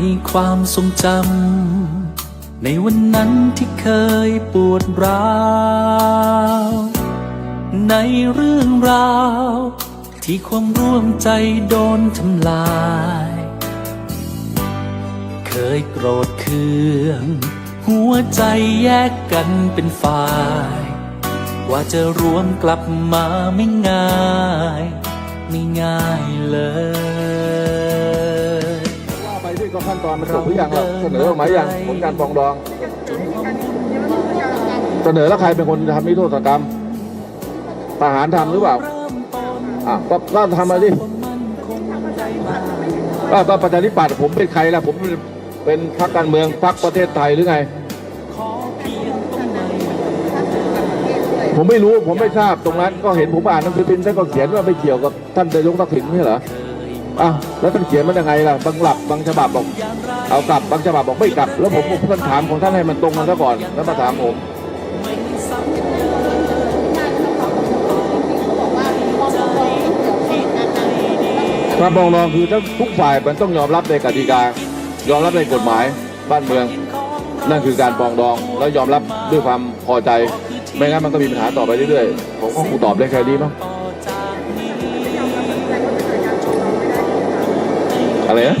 ในความทรงจำ ในวันนั้นที่เคยปวดร้าว ในเรื่องราว ที่ความร่วมใจโดนทำลาย เคยโกรธเคือง หัวใจแยกกันเป็นฝ่าย ว่าจะรวมกลับมาไม่ง่าย ไม่ง่ายเลย ก็ขั้นตอนมันจบหรือยังเราเสนอออกมายังผลการปรองดอง เสนอแล้วใครเป็นคนทำนิรโทษกรรมทหารทำหรือเปล่าอะก็ก็ทำมาดิก็ก็ประชาธิปัตย์ผมเป็นใครล่ะผมเป็นพรรคการเมืองพรรคประเทศไทยหรือไง ผมไม่รู้ผมไม่ทราบตรงนั้น ก็เห็นผมอ่านหนังสือพิมพ์ท่านก็เขียนว่าไม่เกี่ยวกับท่านนายกทักษิณไม่ใช่เหรอ อ้าวแล้วท่านเขียนมันยังไงล่ะบางหลับบางฉบับบอก เอากลับบางฉบับบอกไม่กลับ แล้วผมผมท่านถามของท่านให้มันตรงกันซะก่อนแล้วมาถามผมครับมองรองคือทั้งทุกฝ่ายมันต้องยอมรับในกติกายอมรับในกฎหมายบ้านเมือง นั่นคือการปองดองแล้วยอมรับด้วยความพอใจ ไม่งั้นมันก็มีปัญหาต่อไปเรื่อยๆผมก็คงตอบได้แค่นี้มั้ง อะไรนะ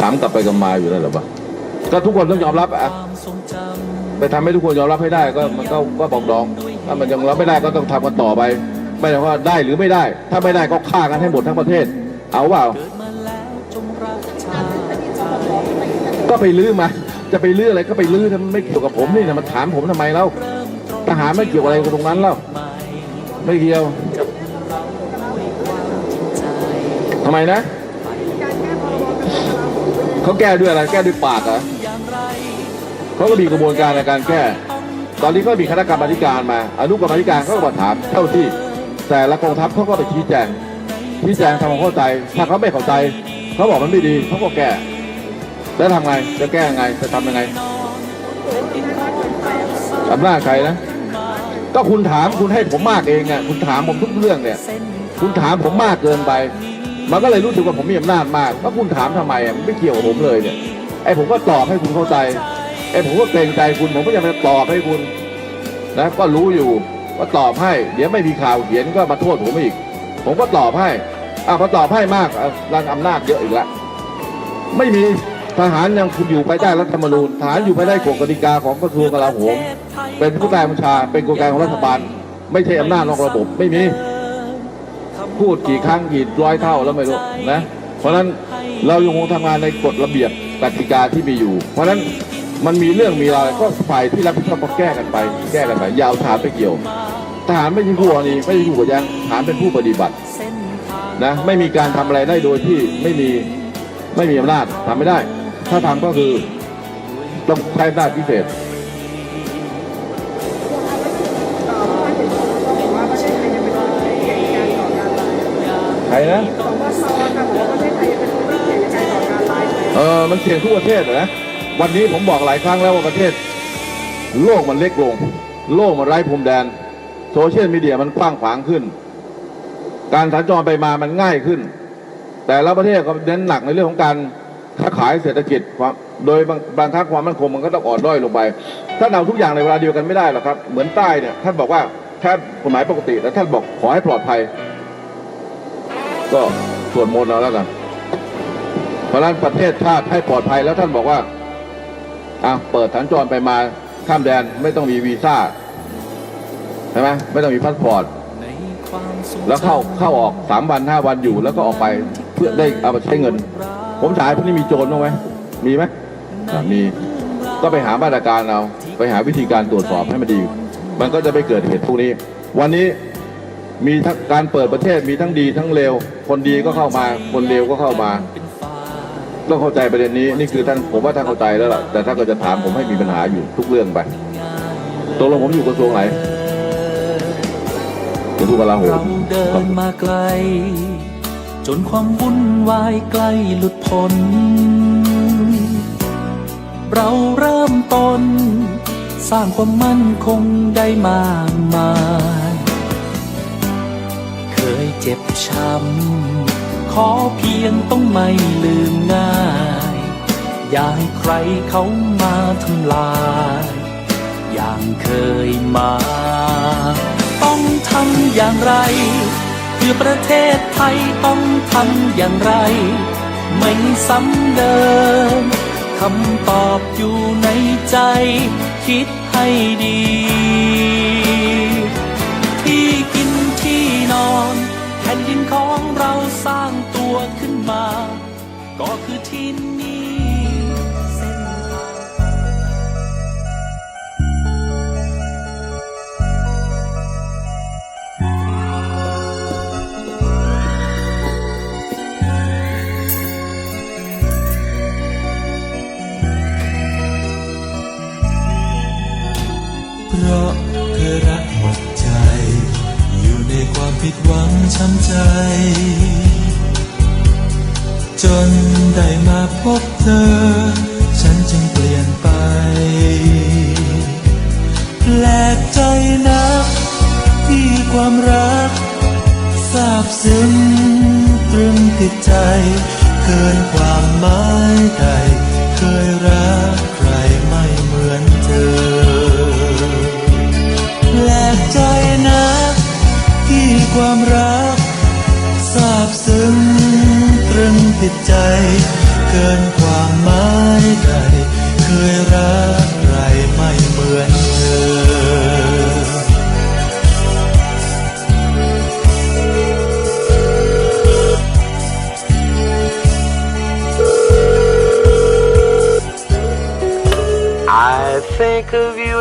ถามกลับไปกลับมาอยู่นั่นเหรอปะก็ทุกคนต้องยอมรับอะไปทำให้ทุกคนยอมรับให้ได้ก็มันก็ก็ปรองดอง ถ้ามันยังรับไม่ได้ก็ต้องทำกันต่อไป ไม่ใช่ว่าได้หรือไม่ได้ ถ้าไม่ได้ก็ฆ่ากันให้หมดทั้งประเทศ เอาเปล่าก็ไปลื้อมา จะไปลื้ออะไรก็ไปลื้อทำไม่เกี่ยวกับผมนี่นะมาถามผมทำไมเล่าทหารไม่เกี่ยวอะไรกับตรงนั้นเล่าไม่เกี่ยว ทำไมนะ เขาแก้ด้วยอะไร แก้ด้วยปากเหรอเขาก็มีกระบวนการในการแก้ ตอนนี้ก็มีคณะกรรมาธิการมา อนุกรรมาธิการเขาก็มาถามเท่าที่ แต่ละกองทัพเขาก็ไปชี้แจง ชี้แจงทำความเข้าใจ ถ้าเขาไม่เข้าใจ เขาบอกมันไม่ดี เขาก็แก้ แล้วทำไง จะแก้ยังไง จะทำยังไงอำนาจใครนะ ก็คุณถามคุณให้ผมมากเองอะ คุณถามผมทุกเรื่องเนี่ย คุณถามผมมากเกินไป มันก็เลยรู้สึกว่าผมมีอำนาจมากก็คุณถามทำไมมันไม่เกี่ยวกับผมเลยเนี่ยไอ้ผมก็ตอบให้คุณเข้าใจไอ้ผมก็เกรงใจคุณผมก็ยังจะตอบให้คุณนะก็รู้อยู่ว่าตอบให้ เดี๋ยวไม่มีข่าวเขียนก็มาโทษผมอีก ผมก็ตอบให้อะพอตอบให้มากรังอำนาจเยอะอีกแล้วไม่มีทหารยังคุณอยู่ภายใต้รัฐธรรมนูญทหารอยู่ภายใต้กฎกติกาของกระทรวงกลาโหมเป็นผู้ใต้บัญชาเป็นกลไกของรัฐบาล ไม่ใช่อำนาจนอกระบบไม่มี พูดกี่ครั้งกี่ร้อยเท่าแล้วไม่รู้นะ เพราะฉะนั้นเรายังคงทำงานในกฎระเบียบกติกาที่มีอยู่ เพราะฉะนั้นมันมีเรื่องมีอะไรก็ฝ่ายที่รับผิดชอบก็แก้กันไป แก้กันไปอยาวถามไปเกี่ยวทหารไม่ใช่ผู้กรณีไม่ใช่ผู้ขัดแย้งทหารเป็นผู้ปฏิบัตินะไม่มีการทำอะไรได้โดยที่ไม่มีไม่มีอำนาจทำไม่ได้ ถ้าทำก็คือต้องใช้อำนาจพิเศษ ใครนะเออมันเสี่ยงทุกประเทศเหรอนะวันนี้ผมบอกหลายครั้งแล้วว่าประเทศ โลกมันเล็กลง โลกมันไร้พรมแดน โซเชียลมีเดียมันกว้างขวางขึ้น การสัญจรไปมามันง่ายขึ้น แต่ละประเทศก็เน้นหนักในเรื่องของการค้าขายเศรษฐกิจความโดยบางครั้งความมั่นคงมันก็ต้องอ่อนด้อยลงไป ถ้าเอาทุกอย่างในเวลาเดียวกันไม่ได้หรอกครับ เหมือนใต้เนี่ยท่านบอกว่าแค่กฎหมายปกติแต่ท่านบอกขอให้ปลอดภัย ก็สวดมนต์เอาแล้วกัน เพราะนั้นประเทศชาติให้ปลอดภัยแล้วท่านบอกว่าอะเปิดสัญจรไปมาข้ามแดนไม่ต้องมีวีซ่าใช่ไหมไม่ต้องมีพาสปอร์ตแล้วเข้าเข้าออกสามวันห้าวันอยู่แล้วก็ออกไปเพื่อได้เอาไปใช้เงิน ผมถามพวกนี้มีโจรบ้างไหมมีไหมมีก็ไปหามาตรการเอาไปหาวิธีการตรวจสอบให้มันดี มันก็จะไม่เกิดเหตุพวกนี้ วันนี้ มีทั้งการเปิดประเทศมีทั้งดีทั้งเลวคนดีก็เข้ามาคนเลวก็เข้ามาต้องเข้าใจประเด็นนี้นี่คือท่านผมว่าท่านเข้าใจแล้วล่ะแต่ถ้านก็จะถามผมให้มีปัญหาอยู่ทุกเรื่องไปตกลงผมอยู่กระทรวงไหนกระทรวงกลาโหมเดินมาไกล จนความวุ่นวายใกล้หลุดพ้นเราเริ่มต้น สร้างความมั่นคงได้มากมาย จ็บช้ำ ขอเพียงต้องไม่ลืมง่าย อย่าให้ใครเขามาทำลาย อย่างเคยมา ต้องทำอย่างไรเพื่อประเทศไทยต้องทำอย่างไร ไม่ซ้ำเดิมคำตอบอยู่ในใจ คิดให้ดี ช้ำใจ จนได้มาพบเธอ ฉันจึงเปลี่ยนไป แปลกใจนัก ที่ความรักซาบซึ้งตรึงติดใจ เกินความหมายใดเคยรักใครไม่เหมือนเธอ แปลกใจนักที่ความรัก รึงติดใจ เกินความหมายใด เคยรักใครไม่เหมือนเธอ I think of you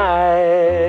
night.